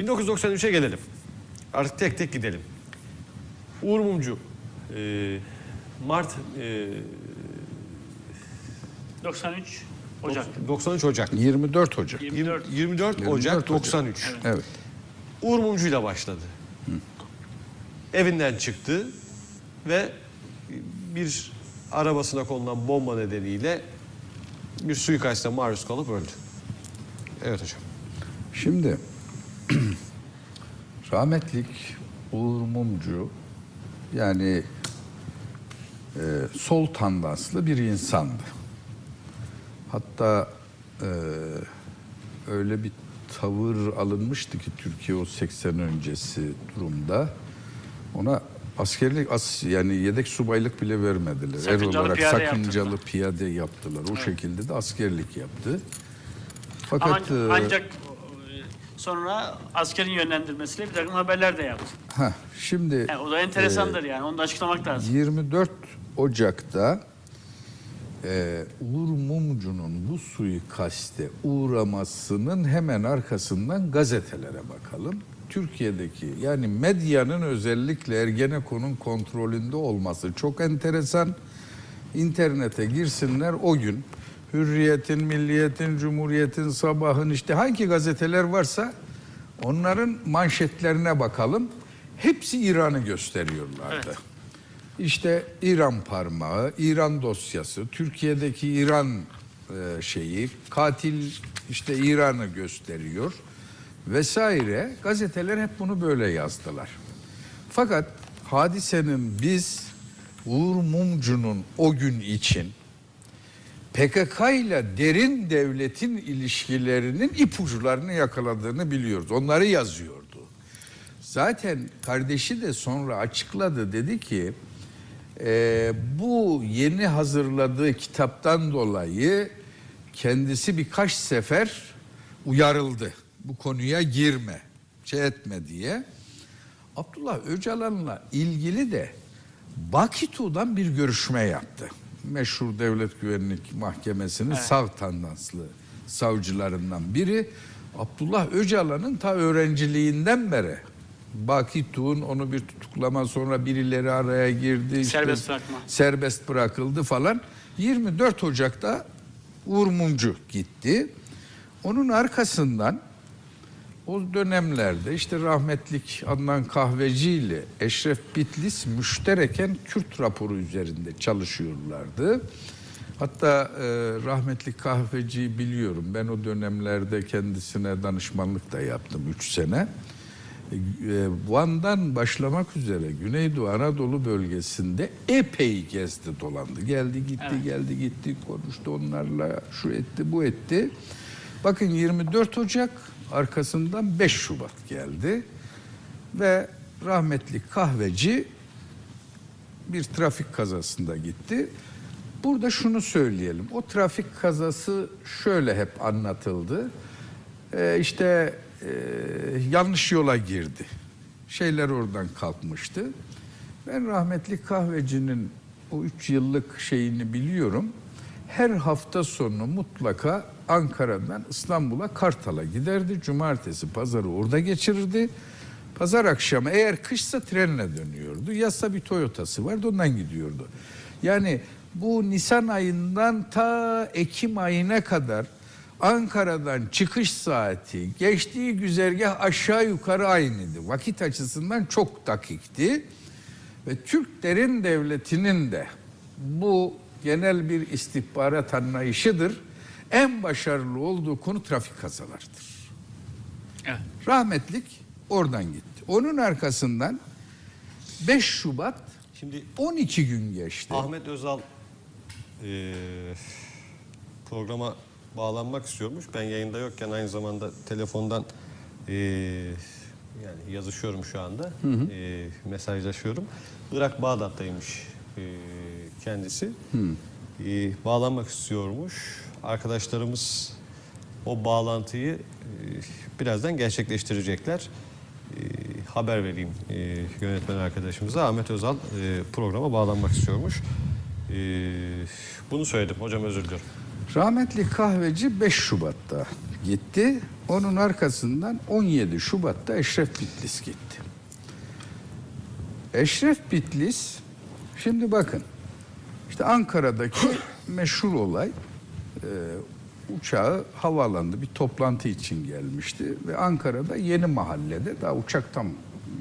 1993'e gelelim. Artık tek tek gidelim. Uğur Mumcu. e, Mart e, 93 Ocak. 93 Ocak. 24 Ocak. 24 24 24 Ocak Ocak. 93. Evet. Uğur Mumcu'yla başladı. Evinden çıktı ve bir arabasına konulan bomba nedeniyle bir suikaste maruz kalıp öldü. Evet hocam. Şimdi rahmetlik Uğur Mumcu yani e, sol tandanslı bir insandı. Hatta e, öyle bir tavır alınmıştı ki Türkiye o 80 öncesi durumda ona askerlik as, yani yedek subaylık bile vermediler. Er Sakıncalı olarak piyade sakıncalı yaptılar. piyade yaptılar. O şekilde de askerlik yaptı. Fakat e, ancak sonra askerin yönlendirmesiyle bir takım haberler de yaptı. heh, şimdi Yani o da enteresandır yani. Onu da açıklamak lazım. 24 Ocak'ta e, Uğur Mumcu'nun bu suikaste uğramasının hemen arkasından gazetelere bakalım. Türkiye'deki yani medyanın özellikle Ergenekon'un kontrolünde olması çok enteresan. İnternete girsinler o gün Hürriyet'in, Milliyet'in, Cumhuriyet'in, Sabah'ın işte hangi gazeteler varsa onların manşetlerine bakalım. Hepsi İran'ı gösteriyorlardı. Evet. İşte İran parmağı, İran dosyası, Türkiye'deki İran e, şeyi, katil işte İran'ı gösteriyor vesaire. Gazeteler hep bunu böyle yazdılar. Fakat hadisenin biz Uğur Mumcu'nun o gün için PKK ile derin devletin ilişkilerinin ipuçlarını yakaladığını biliyoruz. Onları yazıyordu. Zaten kardeşi de sonra açıkladı dedi ki e, bu yeni hazırladığı kitaptan dolayı kendisi birkaç sefer uyarıldı. Bu konuya girme, şey etme diye. Abdullah Öcalan'la ilgili de Bakitu'dan bir görüşme yaptı. Meşhur Devlet Güvenlik Mahkemesi'nin sağ tandanslı savcılarından biri. Abdullah Öcalan'ın ta öğrenciliğinden beri Bakitu'nun onu bir tutuklama sonra birileri araya girdi. işte Serbest bırakma. Serbest bırakıldı falan. 24 Ocak'ta Uğur Mumcu gitti. Onun arkasından o dönemlerde işte rahmetlik Adnan Kahveci ile Eşref Bitlis müştereken Kürt raporu üzerinde çalışıyorlardı. Hatta e, rahmetlik Kahveci'yi biliyorum. Ben o dönemlerde kendisine danışmanlık da yaptım 3 sene. E, Van'dan başlamak üzere Güneydoğu Anadolu bölgesinde epey gezdi dolandı. Geldi gitti geldi gitti konuştu onlarla şu etti bu etti. Bakın 24 Ocak arkasından 5 Şubat geldi ve rahmetli kahveci bir trafik kazasında gitti. Burada şunu söyleyelim. O trafik kazası şöyle hep anlatıldı. Ee, işte e, yanlış yola girdi. Şeyler oradan kalkmıştı. Ben rahmetli kahvecinin o üç yıllık şeyini biliyorum. Her hafta sonu mutlaka Ankara'dan İstanbul'a Kartal'a giderdi. Cumartesi, pazarı orada geçirirdi. Pazar akşamı eğer kışsa trenle dönüyordu. Yazsa bir Toyota'sı vardı ondan gidiyordu. Yani bu Nisan ayından ta Ekim ayına kadar Ankara'dan çıkış saati, geçtiği güzergah aşağı yukarı aynıydı. Vakit açısından çok dakikti. Ve Türk Derin Devleti'nin de bu genel bir istihbarat anlayışıdır. En başarılı olduğu konu trafik kazalarıdır. Evet. Rahmetlik oradan gitti. Onun arkasından 5 Şubat Şimdi 12 gün geçti. Ahmet Özal e, programa bağlanmak istiyormuş. Ben yayında yokken aynı zamanda telefondan e, yani yazışıyorum şu anda. E, mesajlaşıyorum. Irak Bağdat'taymış e, kendisi. E, bağlanmak istiyormuş. Arkadaşlarımız o bağlantıyı e, birazdan gerçekleştirecekler. E, haber vereyim e, yönetmen arkadaşımıza. Ahmet Özal e, programa bağlanmak istiyormuş. E, bunu söyledim. Hocam özür diliyorum. Rahmetli kahveci 5 Şubat'ta gitti. Onun arkasından 17 Şubat'ta Eşref Bitlis gitti. Eşref Bitlis, şimdi bakın, işte Ankara'daki meşhur olay, e, uçağı havaalanında bir toplantı için gelmişti ve Ankara'da yeni mahallede daha uçak tam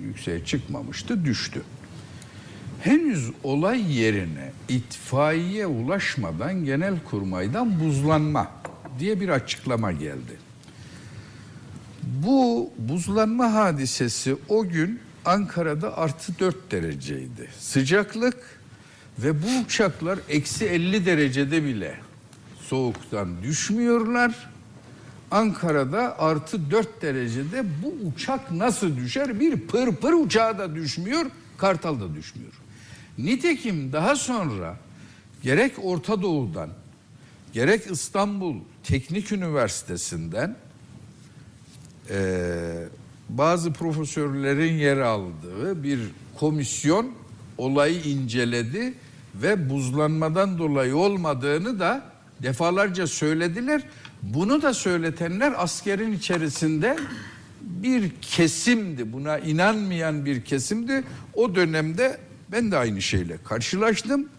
yükseğe çıkmamıştı, düştü. Henüz olay yerine itfaiye ulaşmadan Genelkurmay'dan buzlanma diye bir açıklama geldi. Bu buzlanma hadisesi o gün Ankara'da artı 4 dereceydi. Sıcaklık ve bu uçaklar eksi 50 derecede bile soğuktan düşmüyorlar. Ankara'da artı 4 derecede bu uçak nasıl düşer? Bir pır pır uçağı da düşmüyor, Kartal da düşmüyor. Nitekim daha sonra gerek Orta Doğu'dan gerek İstanbul Teknik Üniversitesi'nden eee, bazı profesörlerin yer aldığı bir komisyon olayı inceledi ve buzlanmadan dolayı olmadığını da defalarca söylediler. Bunu da söyletenler askerin içerisinde bir kesimdi. Buna inanmayan bir kesimdi. O dönemde ben de aynı şeyle karşılaştım.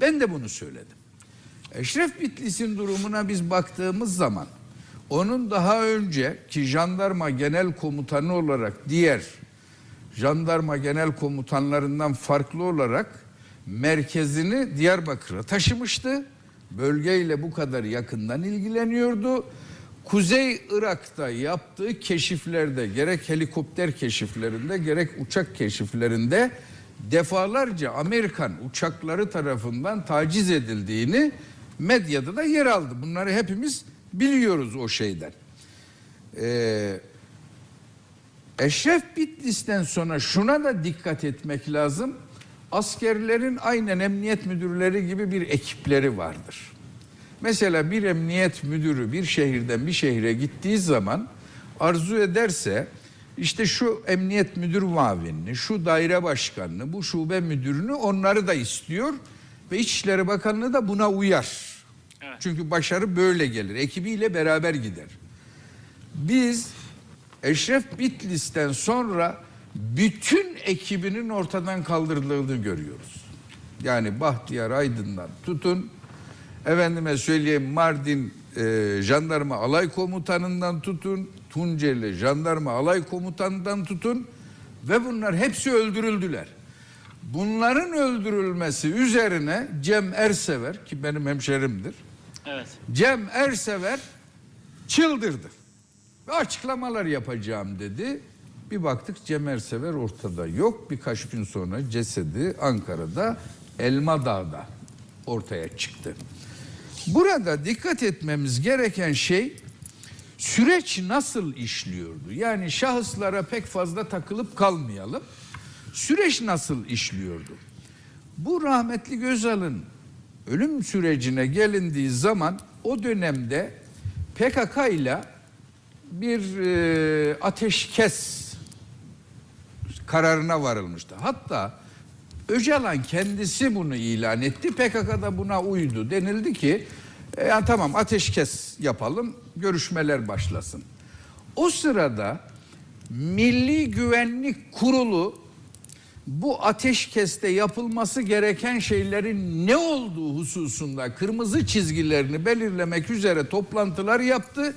Ben de bunu söyledim. Eşref Bitlis'in durumuna biz baktığımız zaman onun daha önce ki jandarma genel komutanı olarak diğer jandarma genel komutanlarından farklı olarak merkezini Diyarbakır'a taşımıştı. Bölgeyle bu kadar yakından ilgileniyordu. Kuzey Irak'ta yaptığı keşiflerde gerek helikopter keşiflerinde gerek uçak keşiflerinde defalarca Amerikan uçakları tarafından taciz edildiğini medyada da yer aldı. Bunları hepimiz biliyoruz o şeyden. Ee, Eşref Bitlis'ten sonra şuna da dikkat etmek lazım. Askerlerin aynen emniyet müdürleri gibi bir ekipleri vardır. Mesela bir emniyet müdürü bir şehirden bir şehre gittiği zaman arzu ederse işte şu emniyet müdür muavinini, şu daire başkanını, bu şube müdürünü onları da istiyor ve İçişleri Bakanlığı da buna uyar. Evet. Çünkü başarı böyle gelir. Ekibiyle beraber gider. Biz Eşref Bitlis'ten sonra bütün ekibinin ortadan kaldırıldığını görüyoruz. Yani Bahtiyar Aydın'dan tutun, efendime söyleyeyim Mardin e, Jandarma Alay Komutanı'ndan tutun, Tunceli Jandarma Alay Komutanı'ndan tutun ve bunlar hepsi öldürüldüler. Bunların öldürülmesi üzerine Cem Ersever ki benim hemşerimdir. Evet. Cem Ersever çıldırdı. Ve açıklamalar yapacağım dedi. Bir baktık Cem Ersever ortada yok. Birkaç gün sonra cesedi Ankara'da Elma Dağ'da ortaya çıktı. Burada dikkat etmemiz gereken şey süreç nasıl işliyordu? Yani şahıslara pek fazla takılıp kalmayalım. Süreç nasıl işliyordu? Bu rahmetli Özal'ın ölüm sürecine gelindiği zaman o dönemde PKK ile bir e, ateşkes kararına varılmıştı. Hatta Öcalan kendisi bunu ilan etti. PKK da buna uydu. Denildi ki e, ya tamam ateşkes yapalım, görüşmeler başlasın. O sırada Milli Güvenlik Kurulu bu ateşkeste yapılması gereken şeylerin ne olduğu hususunda kırmızı çizgilerini belirlemek üzere toplantılar yaptı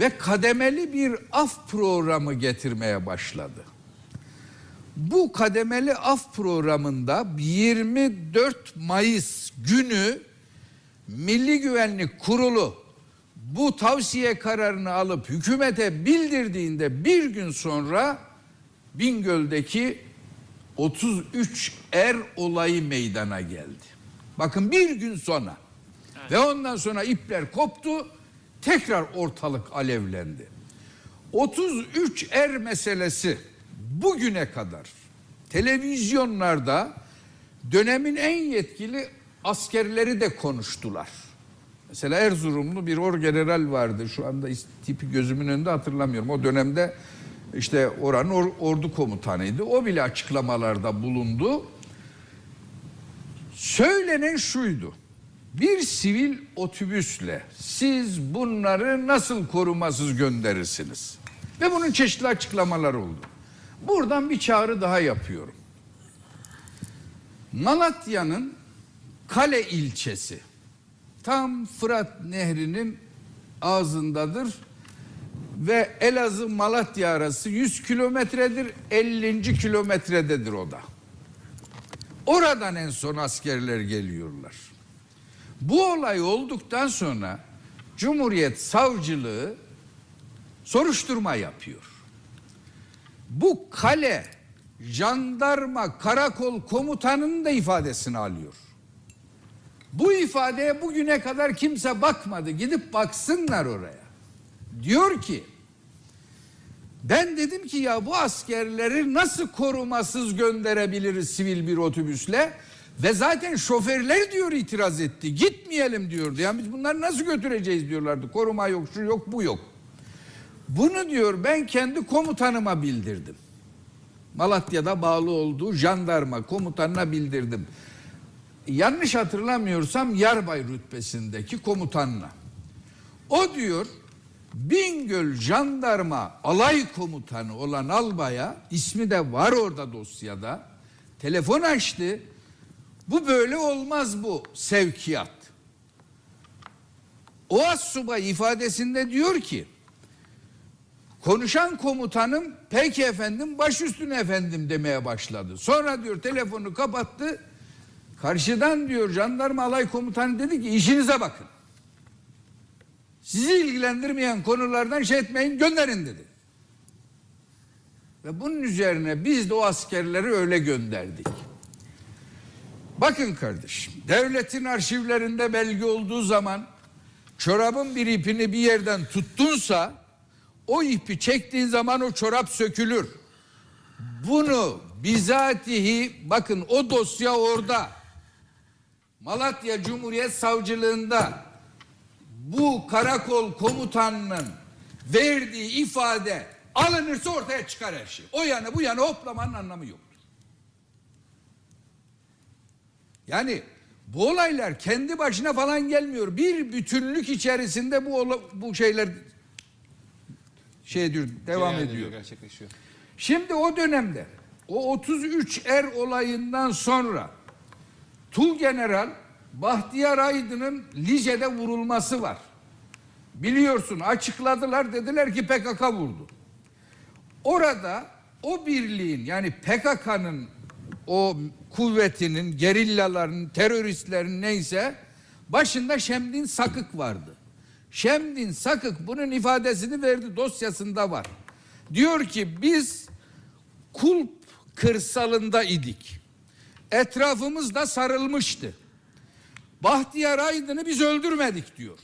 ve kademeli bir af programı getirmeye başladı. Bu kademeli af programında 24 Mayıs günü Milli Güvenlik Kurulu bu tavsiye kararını alıp hükümete bildirdiğinde bir gün sonra Bingöl'deki 33 er olayı meydana geldi. Bakın bir gün sonra ve ondan sonra ipler koptu tekrar ortalık alevlendi. 33 er meselesi bugüne kadar televizyonlarda dönemin en yetkili askerleri de konuştular. Mesela Erzurumlu bir orgeneral vardı. Şu anda tipi gözümün önünde hatırlamıyorum. O dönemde işte oranın or- ordu komutanıydı. O bile açıklamalarda bulundu. Söylenen şuydu. Bir sivil otobüsle siz bunları nasıl korumasız gönderirsiniz? Ve bunun çeşitli açıklamaları oldu. Buradan bir çağrı daha yapıyorum. Malatya'nın Kale ilçesi tam Fırat Nehri'nin ağzındadır ve Elazığ Malatya arası 100 kilometredir 50. kilometrededir o da. Oradan en son askerler geliyorlar. Bu olay olduktan sonra Cumhuriyet Savcılığı soruşturma yapıyor. Bu kale jandarma karakol komutanının da ifadesini alıyor. Bu ifadeye bugüne kadar kimse bakmadı. Gidip baksınlar oraya. Diyor ki ben dedim ki ya bu askerleri nasıl korumasız gönderebiliriz sivil bir otobüsle? Ve zaten şoförler diyor itiraz etti. Gitmeyelim diyordu. Yani biz bunları nasıl götüreceğiz diyorlardı. Koruma yok, şu yok, bu yok. Bunu diyor ben kendi komutanıma bildirdim. Malatya'da bağlı olduğu jandarma komutanına bildirdim. Yanlış hatırlamıyorsam yarbay rütbesindeki komutanına. O diyor Bingöl jandarma alay komutanı olan albaya ismi de var orada dosyada. Telefon açtı. Bu böyle olmaz bu sevkiyat. O assubay ifadesinde diyor ki konuşan komutanım peki efendim baş üstüne efendim demeye başladı. Sonra diyor telefonu kapattı. Karşıdan diyor jandarma alay komutanı dedi ki işinize bakın. Sizi ilgilendirmeyen konulardan şey etmeyin gönderin dedi. Ve bunun üzerine biz de o askerleri öyle gönderdik. Bakın kardeşim devletin arşivlerinde belge olduğu zaman çorabın bir ipini bir yerden tuttunsa o ipi çektiğin zaman o çorap sökülür. Bunu bizatihi bakın o dosya orada. Malatya Cumhuriyet Savcılığında bu karakol komutanının verdiği ifade alınırsa ortaya çıkar her şey. O yana bu yana hoplamanın anlamı yoktur. Yani bu olaylar kendi başına falan gelmiyor. Bir bütünlük içerisinde bu bu şeyler şey diyor devam Cereyan ediyor. Gerçekleşiyor. Şimdi o dönemde o 33 er olayından sonra Tul General Bahtiyar Aydın'ın Lice'de vurulması var. Biliyorsun açıkladılar dediler ki PKK vurdu. Orada o birliğin yani PKK'nın o kuvvetinin, gerillaların, teröristlerin neyse başında Şemdin Sakık vardı. Şemdin Sakık bunun ifadesini verdi dosyasında var. Diyor ki biz Kulp kırsalında idik. Etrafımız da sarılmıştı. Bahtiyar Aydın'ı biz öldürmedik diyor.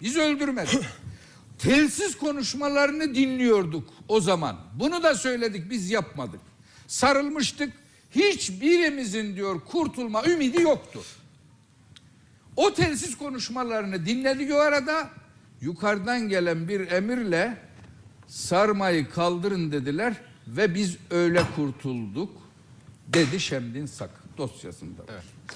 Biz öldürmedik. Telsiz konuşmalarını dinliyorduk o zaman. Bunu da söyledik biz yapmadık. Sarılmıştık. Hiçbirimizin diyor kurtulma ümidi yoktu. O telsiz konuşmalarını dinledik o arada yukarıdan gelen bir emirle sarmayı kaldırın dediler ve biz öyle kurtulduk dedi Şemdin Sak dosyasında. Evet.